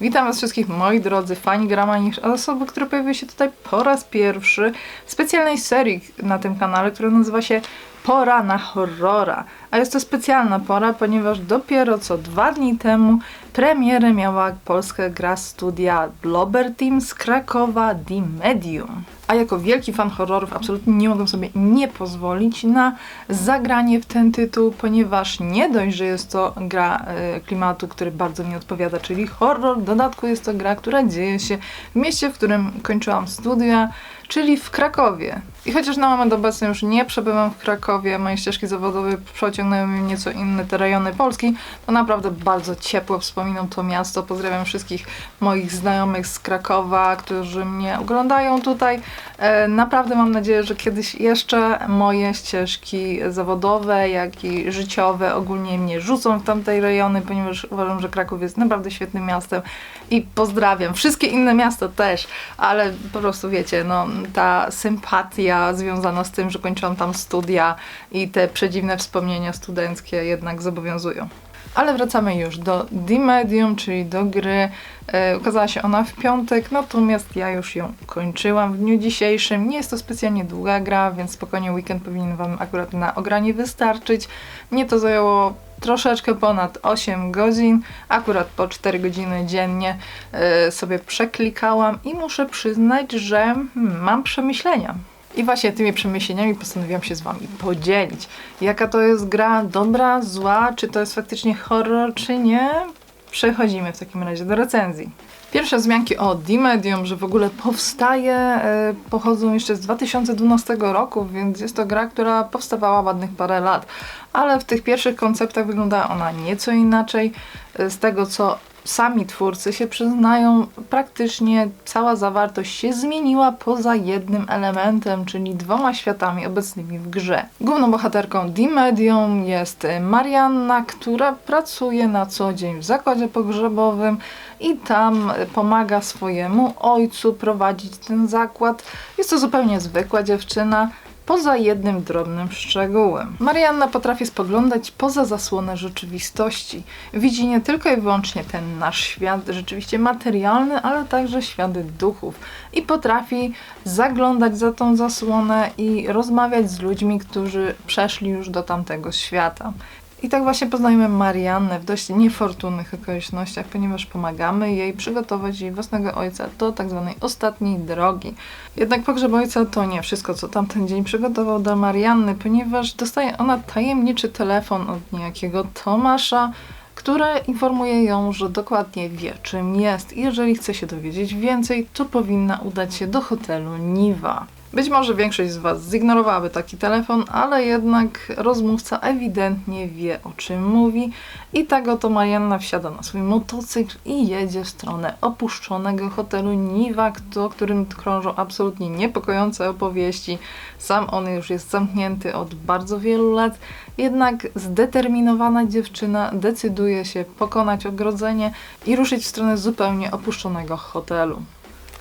Witam Was wszystkich, moi drodzy fani Gramanisz, a osoby, które pojawiły się tutaj po raz pierwszy w specjalnej serii na tym kanale, która nazywa się Pora na horrora. A jest to specjalna pora, ponieważ dopiero co dwa dni temu premierę miała polska gra studia Blobber Team z Krakowa The Medium. A jako wielki fan horrorów absolutnie nie mogę sobie nie pozwolić na zagranie w ten tytuł, ponieważ nie dość, że jest to gra e, klimatu, który bardzo mi odpowiada, czyli horror, w dodatku jest to gra, która dzieje się w mieście, w którym kończyłam studia, czyli w Krakowie. I chociaż na moment obecny już nie przebywam w Krakowie, moje ścieżki zawodowe przeciągnęły mnie nieco inne te rejony Polski, to naprawdę bardzo ciepło wspominam to miasto. Pozdrawiam wszystkich moich znajomych z Krakowa, którzy mnie oglądają tutaj. E, naprawdę mam nadzieję, że kiedyś jeszcze moje ścieżki zawodowe, jak i życiowe ogólnie mnie rzucą w tamtej rejony, ponieważ uważam, że Kraków jest naprawdę świetnym miastem i pozdrawiam. Wszystkie inne miasta też, ale po prostu wiecie, no ta sympatia związana z tym, że kończyłam tam studia i te przedziwne wspomnienia studenckie jednak zobowiązują. Ale wracamy już do The Medium, czyli do gry. E, ukazała się ona w piątek, natomiast ja już ją kończyłam w dniu dzisiejszym. Nie jest to specjalnie długa gra, więc spokojnie weekend powinien Wam akurat na ogranie wystarczyć. Mnie to zajęło troszeczkę ponad 8 godzin, akurat po 4 godziny dziennie e, sobie przeklikałam i muszę przyznać, że hmm, mam przemyślenia. I właśnie tymi przemyśleniami postanowiłam się z Wami podzielić. Jaka to jest gra, dobra, zła, czy to jest faktycznie horror, czy nie? Przechodzimy w takim razie do recenzji. Pierwsze wzmianki o D-Medium, że w ogóle powstaje, e, pochodzą jeszcze z 2012 roku, więc jest to gra, która powstawała ładnych parę lat. Ale w tych pierwszych konceptach wyglądała ona nieco inaczej. E, z tego co sami twórcy się przyznają, praktycznie cała zawartość się zmieniła poza jednym elementem, czyli dwoma światami obecnymi w grze. Główną bohaterką The Medium jest Marianna, która pracuje na co dzień w zakładzie pogrzebowym i tam pomaga swojemu ojcu prowadzić ten zakład. Jest to zupełnie zwykła dziewczyna, poza jednym drobnym szczegółem. Marianna potrafi spoglądać poza zasłonę rzeczywistości. Widzi nie tylko i wyłącznie ten nasz świat rzeczywiście materialny, ale także światy duchów. I potrafi zaglądać za tą zasłonę i rozmawiać z ludźmi, którzy przeszli już do tamtego świata. I tak właśnie poznajemy Mariannę w dość niefortunnych okolicznościach, ponieważ pomagamy jej przygotować jej własnego ojca do tak zwanej ostatniej drogi. Jednak pogrzeb ojca to nie wszystko, co tamten dzień przygotował dla Marianny, ponieważ dostaje ona tajemniczy telefon od niejakiego Tomasza, które informuje ją, że dokładnie wie, czym jest i jeżeli chce się dowiedzieć więcej, to powinna udać się do hotelu Niwa. Być może większość z Was zignorowałaby taki telefon, ale jednak rozmówca ewidentnie wie o czym mówi i tak oto Marianna wsiada na swój motocykl i jedzie w stronę opuszczonego hotelu Niwa, o którym krążą absolutnie niepokojące opowieści. Sam on już jest zamknięty od bardzo wielu lat, jednak zdeterminowana dziewczyna decyduje się pokonać ogrodzenie i ruszyć w stronę zupełnie opuszczonego hotelu.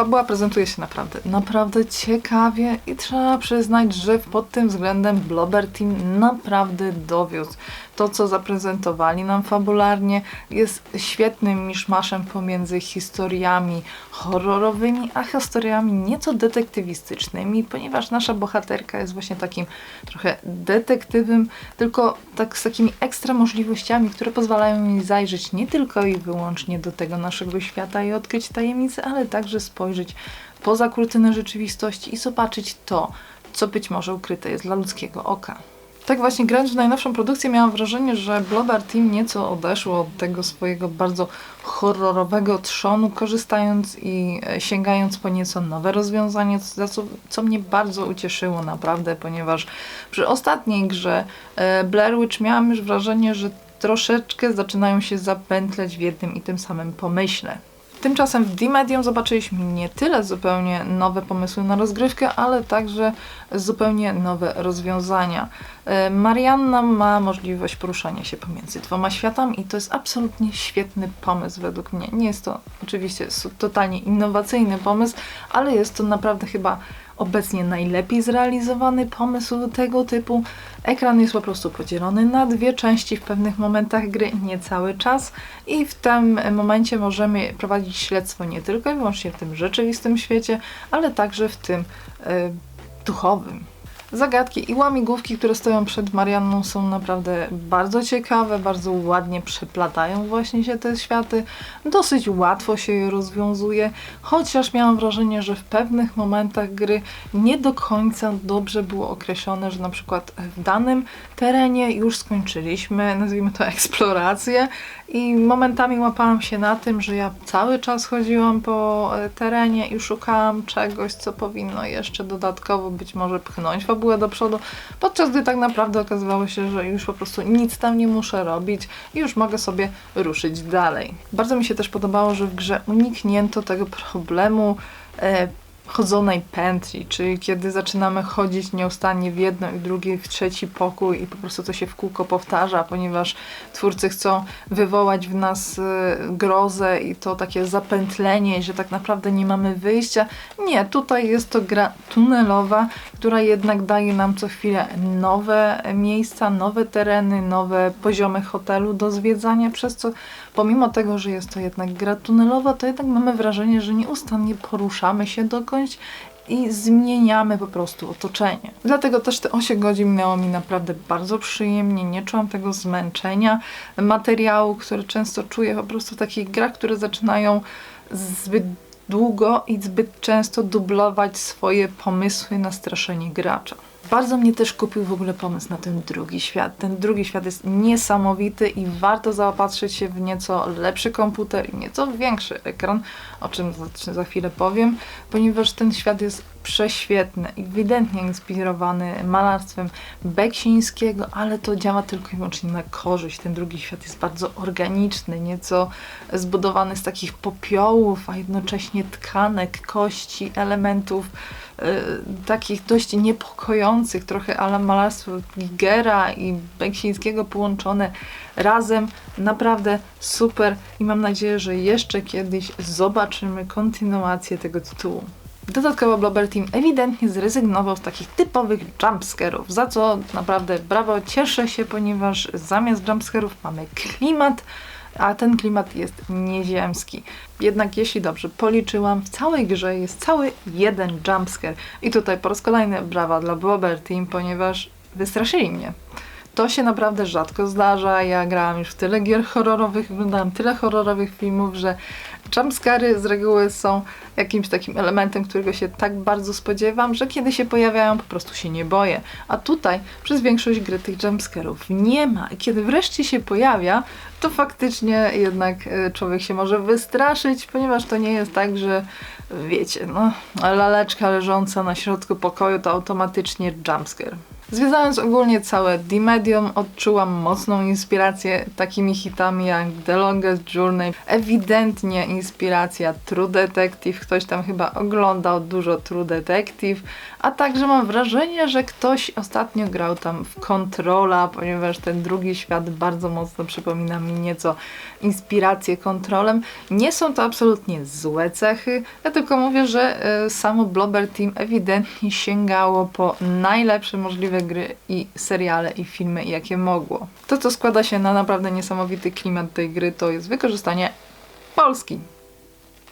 Fabuła prezentuje się naprawdę, naprawdę ciekawie i trzeba przyznać, że pod tym względem Blobber Team naprawdę dowiózł. To, co zaprezentowali nam fabularnie, jest świetnym miszmaszem pomiędzy historiami horrorowymi, a historiami nieco detektywistycznymi, ponieważ nasza bohaterka jest właśnie takim trochę detektywem, tylko tak z takimi ekstra możliwościami, które pozwalają mi zajrzeć nie tylko i wyłącznie do tego naszego świata i odkryć tajemnice, ale także spojrzeć poza kurtynę rzeczywistości i zobaczyć to, co być może ukryte jest dla ludzkiego oka. Tak właśnie grając w najnowszą produkcję miałam wrażenie, że Blobber Team nieco odeszło od tego swojego bardzo horrorowego trzonu, korzystając i e, sięgając po nieco nowe rozwiązanie, za co, co mnie bardzo ucieszyło naprawdę, ponieważ przy ostatniej grze e, Blair Witch miałam już wrażenie, że troszeczkę zaczynają się zapętleć w jednym i tym samym pomyśle. Tymczasem w D-Medium zobaczyliśmy nie tyle zupełnie nowe pomysły na rozgrywkę, ale także zupełnie nowe rozwiązania. E, Marianna ma możliwość poruszania się pomiędzy dwoma światami i to jest absolutnie świetny pomysł według mnie. Nie jest to oczywiście totalnie innowacyjny pomysł, ale jest to naprawdę chyba obecnie najlepiej zrealizowany pomysł tego typu. Ekran jest po prostu podzielony na dwie części w pewnych momentach gry, nie cały czas i w tym momencie możemy prowadzić śledztwo nie tylko i wyłącznie w tym rzeczywistym świecie, ale także w tym e, duchowym. Zagadki i łamigłówki, które stoją przed Marianną są naprawdę bardzo ciekawe, bardzo ładnie przeplatają właśnie się te światy. Dosyć łatwo się je rozwiązuje, chociaż miałam wrażenie, że w pewnych momentach gry nie do końca dobrze było określone, że na przykład w danym terenie już skończyliśmy, nazwijmy to eksplorację i momentami łapałam się na tym, że ja cały czas chodziłam po e, terenie i szukałam czegoś, co powinno jeszcze dodatkowo być może pchnąć fabułę do przodu, podczas gdy tak naprawdę okazywało się, że już po prostu nic tam nie muszę robić i już mogę sobie ruszyć dalej. Bardzo mi się też podobało, że w grze uniknięto tego problemu e, chodzonej pętli, czyli kiedy zaczynamy chodzić nieustannie w jedno i drugie, w trzeci pokój i po prostu to się w kółko powtarza, ponieważ twórcy chcą wywołać w nas y, grozę i to takie zapętlenie, że tak naprawdę nie mamy wyjścia. Nie, tutaj jest to gra tunelowa, która jednak daje nam co chwilę nowe miejsca, nowe tereny, nowe poziomy hotelu do zwiedzania, przez co pomimo tego, że jest to jednak gra tunelowa, to jednak mamy wrażenie, że nieustannie poruszamy się dokądś i zmieniamy po prostu otoczenie. Dlatego też te 8 godzin miało mi naprawdę bardzo przyjemnie, nie czułam tego zmęczenia materiału, który często czuję po prostu w takich grach, które zaczynają zbyt długo i zbyt często dublować swoje pomysły na straszenie gracza. Bardzo mnie też kupił w ogóle pomysł na ten drugi świat. Ten drugi świat jest niesamowity i warto zaopatrzyć się w nieco lepszy komputer i nieco większy ekran, o czym za, chwilę powiem, ponieważ ten świat jest prześwietny, ewidentnie inspirowany malarstwem Beksińskiego, ale to działa tylko i wyłącznie na korzyść. Ten drugi świat jest bardzo organiczny, nieco zbudowany z takich popiołów, a jednocześnie tkanek, kości, elementów y, takich dość niepokojących, trochę ale malarstwo Gigera i Beksińskiego połączone razem. Naprawdę super i mam nadzieję, że jeszcze kiedyś zobaczymy kontynuację tego tytułu. Dodatkowo Blobber Team ewidentnie zrezygnował z takich typowych jumpscarów, za co naprawdę brawo, cieszę się, ponieważ zamiast jumpscarów mamy klimat, a ten klimat jest nieziemski. Jednak jeśli dobrze policzyłam, w całej grze jest cały jeden jumpscare. I tutaj po raz kolejny brawa dla Blobber Team, ponieważ wystraszyli mnie. To się naprawdę rzadko zdarza. Ja grałam już w tyle gier horrorowych, oglądałam tyle horrorowych filmów, że jumpscary z reguły są jakimś takim elementem, którego się tak bardzo spodziewam, że kiedy się pojawiają, po prostu się nie boję. A tutaj przez większość gry tych jumpscarów nie ma. I kiedy wreszcie się pojawia, to faktycznie jednak e, człowiek się może wystraszyć, ponieważ to nie jest tak, że wiecie, no, laleczka leżąca na środku pokoju to automatycznie jumpscare. Zwiedzając ogólnie całe D-Medium, odczułam mocną inspirację takimi hitami jak The Longest Journey. Ewidentnie inspiracja True Detective. Ktoś tam chyba oglądał dużo True Detective. A także mam wrażenie, że ktoś ostatnio grał tam w Controla, ponieważ ten drugi świat bardzo mocno przypomina mi nieco inspirację kontrolem. Nie są to absolutnie złe cechy. Ja tylko mówię, że y, samo Blobber Team ewidentnie sięgało po najlepsze możliwe gry i seriale i filmy, jakie mogło. To, co składa się na naprawdę niesamowity klimat tej gry, to jest wykorzystanie Polski.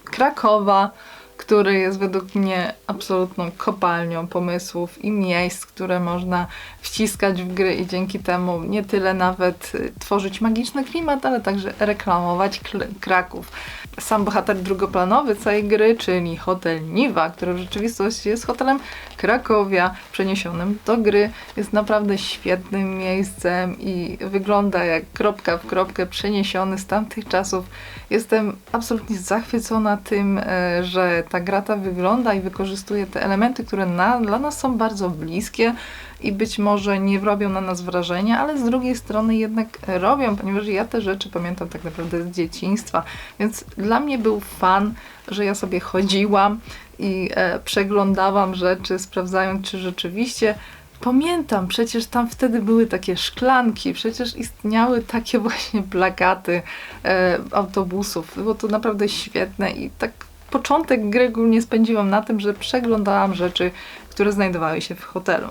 Krakowa, który jest według mnie absolutną kopalnią pomysłów i miejsc, które można wciskać w gry i dzięki temu nie tyle nawet y, tworzyć magiczny klimat, ale także reklamować Kraków. Sam bohater drugoplanowy całej gry, czyli hotel Niwa, który w rzeczywistości jest hotelem Krakowia przeniesionym do gry, jest naprawdę świetnym miejscem i wygląda jak kropka w kropkę przeniesiony z tamtych czasów. Jestem absolutnie zachwycona tym, e, że ta gra ta wygląda i wykorzystuje te elementy, które na, dla nas są bardzo bliskie i być może nie robią na nas wrażenia, ale z drugiej strony jednak robią, ponieważ ja te rzeczy pamiętam tak naprawdę z dzieciństwa. Więc dla mnie był fan, że ja sobie chodziłam i e, przeglądałam rzeczy, sprawdzając, czy rzeczywiście Pamiętam, przecież tam wtedy były takie szklanki, przecież istniały takie właśnie plakaty e, autobusów. Było to naprawdę świetne i tak początek gry głównie spędziłam na tym, że przeglądałam rzeczy które znajdowały się w hotelu.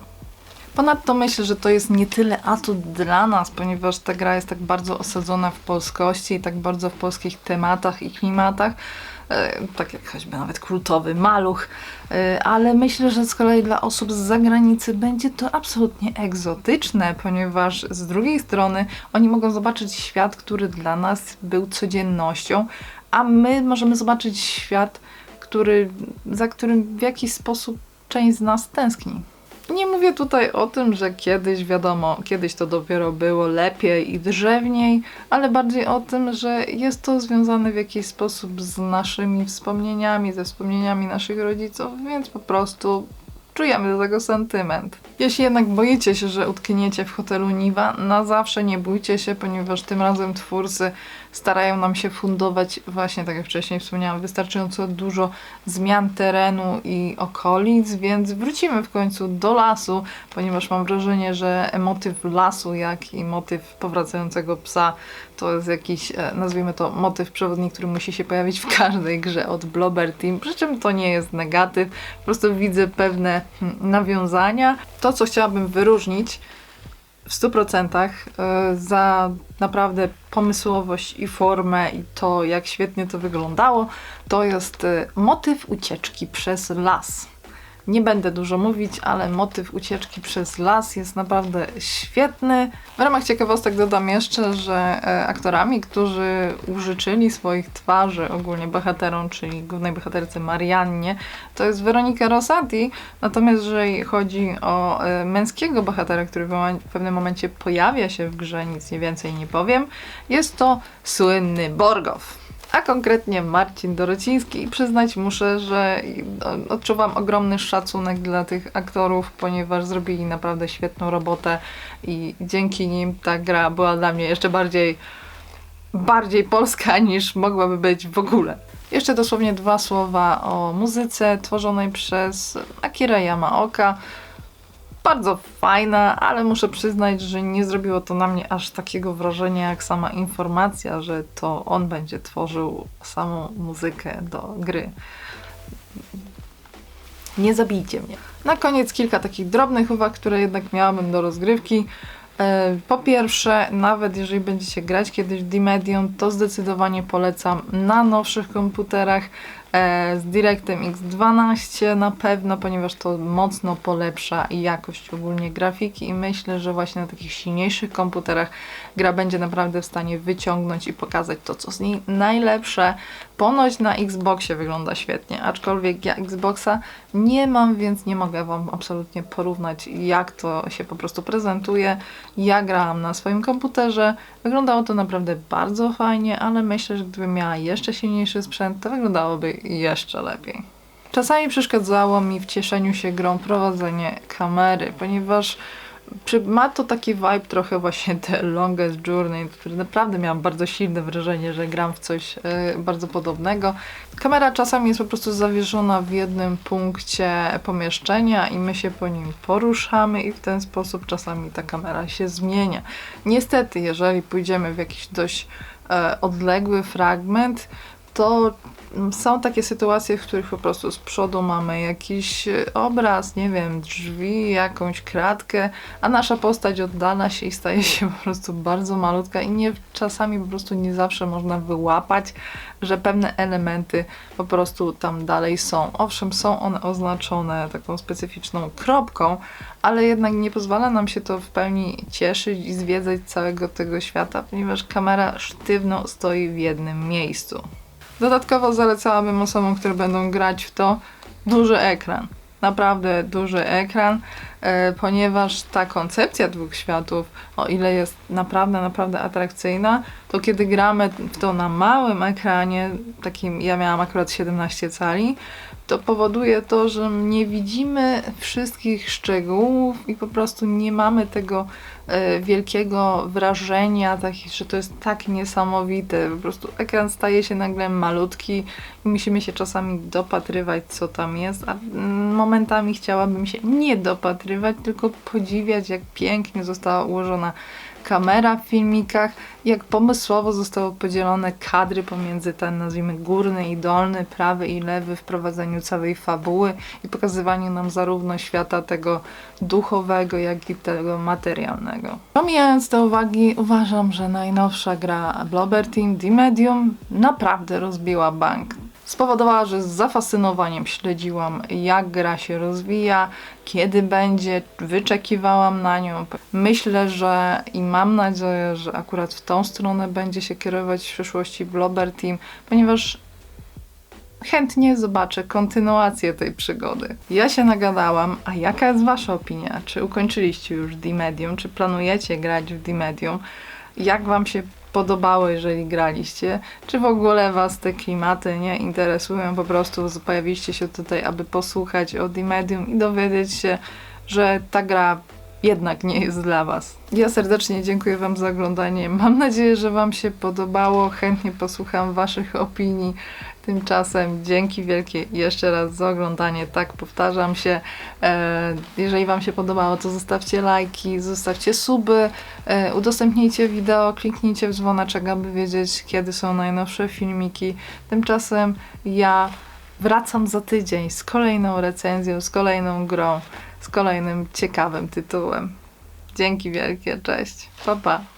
Ponadto myślę, że to jest nie tyle atut dla nas, ponieważ ta gra jest tak bardzo osadzona w polskości i tak bardzo w polskich tematach i klimatach, e, tak jak choćby nawet kultowy maluch, e, ale myślę, że z kolei dla osób z zagranicy będzie to absolutnie egzotyczne, ponieważ z drugiej strony oni mogą zobaczyć świat, który dla nas był codziennością, a my możemy zobaczyć świat, który, za którym w jakiś sposób część z nas tęskni. Nie mówię tutaj o tym, że kiedyś, wiadomo, kiedyś to dopiero było lepiej i drzewniej, ale bardziej o tym, że jest to związane w jakiś sposób z naszymi wspomnieniami, ze wspomnieniami naszych rodziców, więc po prostu czujemy do tego sentyment. Jeśli jednak boicie się, że utkniecie w hotelu Niwa, na zawsze nie bójcie się, ponieważ tym razem twórcy starają nam się fundować, właśnie tak jak wcześniej wspomniałam, wystarczająco dużo zmian terenu i okolic, więc wrócimy w końcu do lasu, ponieważ mam wrażenie, że motyw lasu, jak i motyw powracającego psa to jest jakiś, e, nazwijmy to, motyw przewodni, który musi się pojawić w każdej grze od Blobber Team, przy czym to nie jest negatyw, po prostu widzę pewne nawiązania. To, co chciałabym wyróżnić, w 100% e, za naprawdę pomysłowość i formę i to, jak świetnie to wyglądało, to jest e, motyw ucieczki przez las. Nie będę dużo mówić, ale motyw ucieczki przez las jest naprawdę świetny. W ramach ciekawostek dodam jeszcze, że e, aktorami, którzy użyczyli swoich twarzy ogólnie bohaterom, czyli głównej bohaterce Mariannie, to jest Weronika Rosati. Natomiast jeżeli chodzi o e, męskiego bohatera, który w pewnym momencie pojawia się w grze, nic nie więcej nie powiem, jest to słynny Borgow a konkretnie Marcin Dorociński. I przyznać muszę, że odczuwam ogromny szacunek dla tych aktorów, ponieważ zrobili naprawdę świetną robotę i dzięki nim ta gra była dla mnie jeszcze bardziej bardziej polska niż mogłaby być w ogóle. Jeszcze dosłownie dwa słowa o muzyce tworzonej przez Akira Yamaoka bardzo fajna, ale muszę przyznać, że nie zrobiło to na mnie aż takiego wrażenia jak sama informacja, że to on będzie tworzył samą muzykę do gry. Nie zabijcie mnie. Na koniec kilka takich drobnych uwag, które jednak miałabym do rozgrywki. E, po pierwsze, nawet jeżeli będziecie grać kiedyś w D-Medium, to zdecydowanie polecam na nowszych komputerach z DirectX X12 na pewno, ponieważ to mocno polepsza jakość ogólnie grafiki i myślę, że właśnie na takich silniejszych komputerach gra będzie naprawdę w stanie wyciągnąć i pokazać to, co z niej najlepsze. Ponoć na Xboxie wygląda świetnie, aczkolwiek ja Xboxa nie mam, więc nie mogę Wam absolutnie porównać, jak to się po prostu prezentuje. Ja grałam na swoim komputerze, wyglądało to naprawdę bardzo fajnie, ale myślę, że gdybym miała jeszcze silniejszy sprzęt, to wyglądałoby jeszcze lepiej. Czasami przeszkadzało mi w cieszeniu się grą prowadzenie kamery, ponieważ ma to taki vibe trochę właśnie The Longest Journey, który naprawdę miałam bardzo silne wrażenie, że gram w coś y, bardzo podobnego. Kamera czasami jest po prostu zawieszona w jednym punkcie pomieszczenia i my się po nim poruszamy i w ten sposób czasami ta kamera się zmienia. Niestety, jeżeli pójdziemy w jakiś dość y, odległy fragment, to są takie sytuacje, w których po prostu z przodu mamy jakiś e, obraz, nie wiem, drzwi, jakąś kratkę, a nasza postać oddala się i staje się po prostu bardzo malutka i nie czasami po prostu nie zawsze można wyłapać, że pewne elementy po prostu tam dalej są. Owszem, są one oznaczone taką specyficzną kropką, ale jednak nie pozwala nam się to w pełni cieszyć i zwiedzać całego tego świata, ponieważ kamera sztywno stoi w jednym miejscu. Dodatkowo zalecałabym osobom, które będą grać w to duży ekran. Naprawdę duży ekran, ponieważ ta koncepcja dwóch światów, o ile jest naprawdę, naprawdę atrakcyjna, to kiedy gramy w to na małym ekranie, takim ja miałam akurat 17 cali, to powoduje to, że nie widzimy wszystkich szczegółów i po prostu nie mamy tego e, wielkiego wrażenia, tak, że to jest tak niesamowite. Po prostu ekran staje się nagle malutki i musimy się czasami dopatrywać, co tam jest, a momentami chciałabym się nie dopatrywać, tylko podziwiać, jak pięknie została ułożona kamera w filmikach, jak pomysłowo zostały podzielone kadry pomiędzy ten, nazwijmy, górny i dolny, prawy i lewy w prowadzeniu całej fabuły i pokazywaniu nam zarówno świata tego duchowego, jak i tego materialnego. Pomijając te uwagi, uważam, że najnowsza gra Blobber Team The Medium naprawdę rozbiła bank. Spowodowała, że z zafascynowaniem śledziłam, jak gra się rozwija, kiedy będzie, wyczekiwałam na nią. Myślę, że i mam nadzieję, że akurat w tą stronę będzie się kierować w przyszłości Blobber Team, ponieważ chętnie zobaczę kontynuację tej przygody. Ja się nagadałam, a jaka jest Wasza opinia? Czy ukończyliście już The Medium? Czy planujecie grać w The Medium? Jak Wam się podobało, jeżeli graliście? Czy w ogóle Was te klimaty nie interesują? Po prostu pojawiliście się tutaj, aby posłuchać o The Medium i dowiedzieć się, że ta gra jednak nie jest dla Was. Ja serdecznie dziękuję Wam za oglądanie. Mam nadzieję, że Wam się podobało. Chętnie posłucham Waszych opinii. Tymczasem dzięki wielkie jeszcze raz za oglądanie. Tak, powtarzam się. E, jeżeli Wam się podobało, to zostawcie lajki, zostawcie suby, e, udostępnijcie wideo, kliknijcie w dzwoneczek, aby wiedzieć, kiedy są najnowsze filmiki. Tymczasem ja wracam za tydzień z kolejną recenzją, z kolejną grą, z kolejnym ciekawym tytułem. Dzięki wielkie, cześć. Pa, pa.